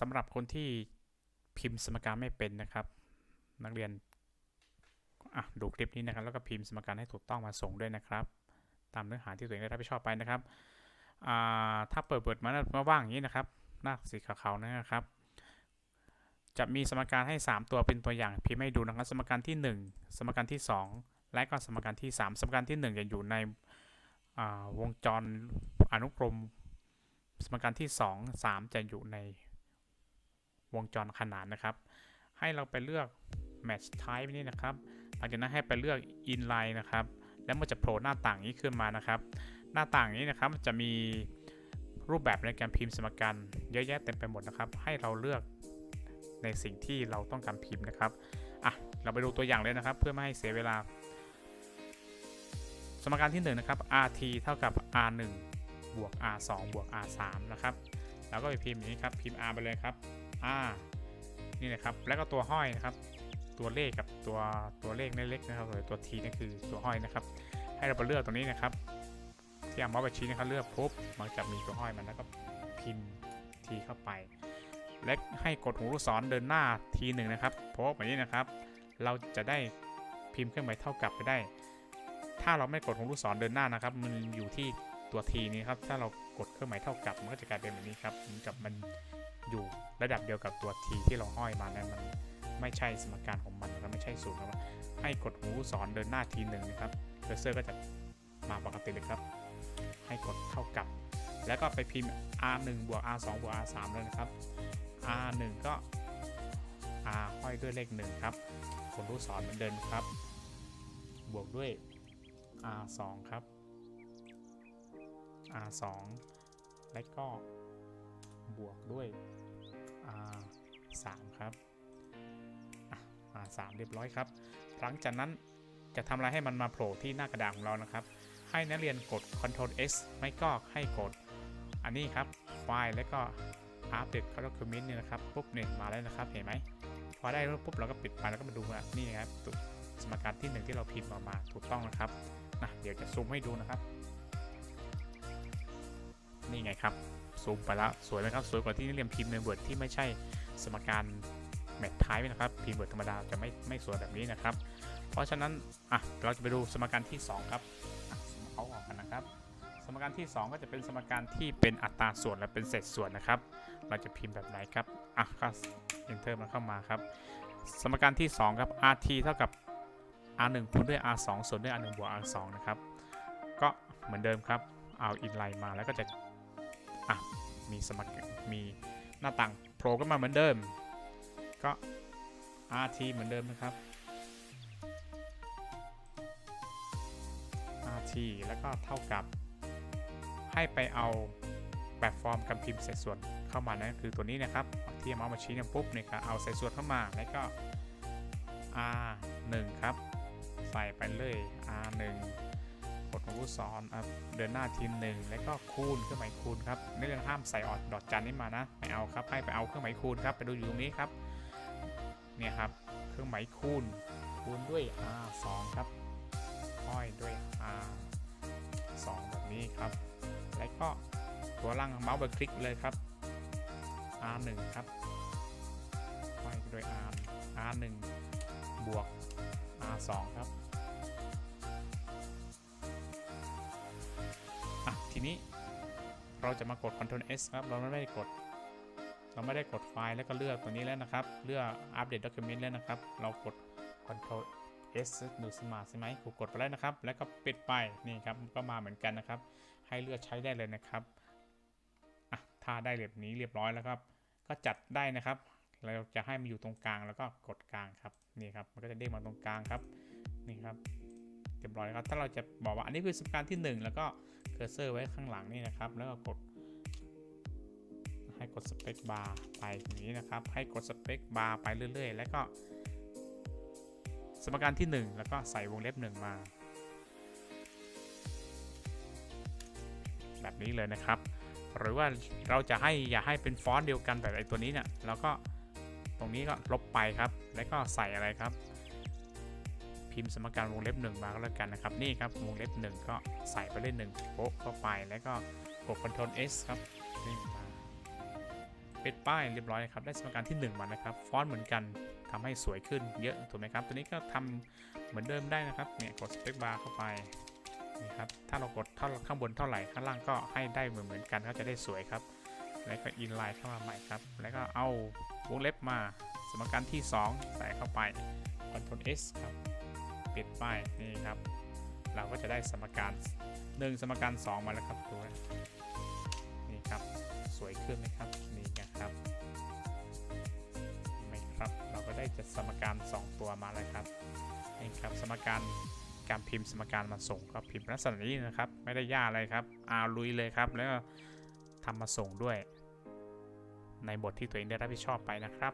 สำหรับคนที่พิมพ์สมการไม่เป็นนะครับ นักเรียนดูคลิปนี้นะครับ แล้วก็พิมพ์สมการให้ถูกต้องมาส่งด้วยนะครับ ตามเนื้อหาที่ตัวเองได้รับผิดชอบไปนะครับถ้าเปิดเปิดมามาว่างอย่างนี้นะครับหน้าสีขาวๆนะครับ จะมีสมการให้ 3 ตัวเป็นตัวอย่างพิมพ์ให้ดูนะครับ สมการที่ 1 สมการที่ 2 และก็สมการที่ 3 สมการที่1จะอยู่ในวงจรอนุกรม สมการที่ 2 3 จะอยู่ใน วงจรขนานนะครับ ให้เราไปเลือก match type นี่นะครับ หลังจากนั้นให้ไปเลือก inline นะครับ แล้วมันจะโผล่หน้าต่างนี้ขึ้นมานะครับ หน้าต่างนี้นะครับจะมีรูปแบบในการพิมพ์สมการเยอะแยะเต็มไปหมดนะครับ ให้เราเลือกในสิ่งที่เราต้องการพิมพ์นะครับ อะ เราไปดูตัวอย่างเลยนะครับ เพื่อไม่ให้เสียเวลา สมการที่1นะครับ rt เท่ากับ r1 บวก r2 บวก r3 นะครับ แล้วก็ไปพิมพ์อย่างนี้ครับ พิมพ์ r ไปเลยครับ r นี่นะครับ แล้วก็ตัวห้อยนะครับ ตัวเลขกับตัวตัวเลขเล็กๆนะครับหรือตัว t นี่คือตัวห้อยนะครับ ให้เราไปเลือกตรงนี้นะครับ ที่เอามาส์ไปชี้นะครับเลือกปุ๊บมันจะมีตัวห้อยมันแล้วก็พิมพ์ t เข้าไป และให้กดหูลูกศรเดินหน้าทีหนึ่งนะครับเพราะแบบนี้นะครับ เราจะได้พิมพ์เครื่องหมายเท่ากับไปได้ ถ้าเราไม่กดหูลูกศรเดินหน้านะครับ มันอยู่ที่ ตัว t นี้ครับ ถ้าเรากดเครื่องหมายเท่ากับ มันก็จะกลายเป็นแบบนี้ครับเหมือนกับมันอยู่ระดับเดียวกับตัว t ที่เราห้อยมานั้นมันไม่ใช่สมการของมันนะครับไม่ใช่สูตรนะครับให้กดหูลูกศรเดินหน้าทีหนึ่งนะครับเคอร์เซอร์ก็จะมาปกติเลยครับ ให้กดเท่ากับ แล้วก็ไปพิมพ์ r1 บวก r2 บวก r3 เลยนะครับ r1 ก็ r ห้อยด้วยเลข1ครับกดลูกศรเหมือนเดิมครับ บวกด้วย r2 ครับ r2 และก็บวกด้วย r3 ครับ r3 เรียบร้อยครับ หลังจากนั้นจะทำอะไรให้มันมาโผล่ที่หน้ากระดาษของเรานะครับ ให้นักเรียนกด Ctrl S ไม่ก็ให้กด อันนี้ครับ ไฟล์แล้วก็อัปเดตคอร์ดคอมเมนต์เนี่ยนะครับปุ๊บเนี่ยมาแล้วนะครับเห็นไหมพอได้แล้วปุ๊บเราก็ปิดไปแล้วก็มาดูว่นี่ครับสมการที่หนึ่งที่เราพิมพ์ออกมาถูกต้องนะครับนะเดี๋ยวจะซูมให้ดูนะครับ นี่ไงครับซูมไปแล้วสวยไหมครับสวยกว่าที่นักเรียนพิมพ์ในเวิร์ดที่ไม่ใช่สมการแมทไทป์นะครับพิมพ์เวิร์ดธรรมดาจะไม่ไม่สวยแบบนี้นะครับ เพราะฉะนั้นอะเราจะไปดูสมการที่ 2 ครับเอาออกกันนะครับ สมการที่ 2 ก็จะเป็นสมการที่เป็นอัตราส่วนและเป็นเศษส่วนนะครับ เราจะพิมพ์แบบไหนครับอะก็ enter มันเข้ามาครับ สมการที่ 2 ครับ rt เท่ากับ r1 คูณด้วย r2 ส่วนด้วย r1 บวก r2 นะครับก็เหมือนเดิมครับเอาอินไลน์มาแล้วก็จะ อะ มีสมการมีหน้าต่างโผล่ขึ้นมาเหมือนเดิม ก็ rt เหมือนเดิมนะครับ rt แล้วก็เท่ากับ ให้ไปเอาแบบฟอร์มการพิมพ์เศษส่วนเข้ามานั่นคือตัวนี้นะครับ ที่เอาเมาส์มาชี้เนี่ยปุ๊บเนี่ยครับเอาเศษส่วนเข้ามาแล้วก็ r 1ครับ ใส่ไปเลย r 1 ดองลูกศรอะเดินหน้าทีหนึ่งแล้วก็คูณเครื่องหมายคูณครับในเรื่องห้ามใส่ออดดอทจันนี้มานะไม่เอาครับให้ไปเอาเครื่องหมายคูณครับไปดูอยู่ตรงนี้ครับเนี่ยครับเครื่องหมายคูณคูณด้วย r 2ครับห้อยด้วย r 2แบบนี้ครับ แล้วก็ตัวล่างเมาส์ไปคลิกเลยครับ r 1ครับห้อยด้วย r r 1บวก r 2ครับ ทีนี้เราจะมากด Ctrl S ครับเราไม่ได้กด เราไม่ได้กดไฟล์แล้วก็เลือกตัวนี้แล้วนะครับ เลือก Update Document แล้วนะครับ เรากด Ctrl S ดูสมาร์ทใช่ไหมกูกดไปแล้วนะครับ แล้วก็ปิดไปนี่ครับก็มาเหมือนกันนะครับ ให้เลือกใช้ได้เลยนะครับอะถ้าได้แบบนี้เรียบร้อยแล้วครับ ก็จัดได้นะครับ เราจะให้มันอยู่ตรงกลางแล้วก็กดกลางครับนี่ครับมันก็จะเด้งมาตรงกลางครับนี่ครับ รียบร้อยครับ ถ้าเราจะบอกว่าอันนี้คือสมการที่ 1 แล้วก็เคอร์เซอร์ไว้ข้างหลังนี่นะครับ แล้วก็กด ให้กดสเปคบาร์ไปอย่างนี้นะครับ ให้กดสเปคบาร์ไปเรื่อย ๆ แล้วก็ สมการที่ 1 แล้วก็ใส่วงเล็บ 1 มา แบบนี้เลยนะครับ หรือว่าเราจะให้อย่าให้เป็นฟอนต์เดียวกันแบบไอตัวนี้เนี่ยเราก็ตรงนี้ก็ลบไปครับ แล้วก็ใส่อะไรครับ พิมพ์สมการวงเล็บ1มาก็แล้วกันนะครับ นี่ครับวงเล็บ 1 ก็ใส่ไปเลย1โป๊ะเข้าไปแล้วก็กด Ctrl S ครับนี่มาปิดป้ายเรียบร้อยครับได้สมการที่ 1 มานะครับฟอนต์เหมือนกันทำให้สวยขึ้นเยอะถูกไหมครับ ตัวนี้ก็ทำเหมือนเดิมได้นะครับเนี่ยกดสเปคบาร์เข้าไปนี่ครับถ้าเรากดเท่าข้างบนเท่าไหร่ข้างล่างก็ให้ได้เหมือนเหมือนกันก็จะได้สวยครับ แล้วก็อินไลน์เข้ามาใหม่ครับ แล้วก็เอาวงเล็บมาสมการที่ 2 ใส่เข้าไป Ctrl S ครับ ปิดป้ายนี่ครับ เราก็จะได้สมการ 1 สมการ 2 มาแล้วครับดูนะนี่ครับสวยขึ้นไหมครับนี่นะครับไหมครับ เราก็ได้จะสมการ 2 ตัวมาแล้วครับนี่ครับสมการการพิมพ์สมการมาส่งก็พิมพ์ลักษณะนี้นะครับ ไม่ได้ยากอะไรครับอาลุยเลยครับแล้วทำมาส่งด้วย ในบทที่ตัวเองได้รับผิดชอบไปนะครับ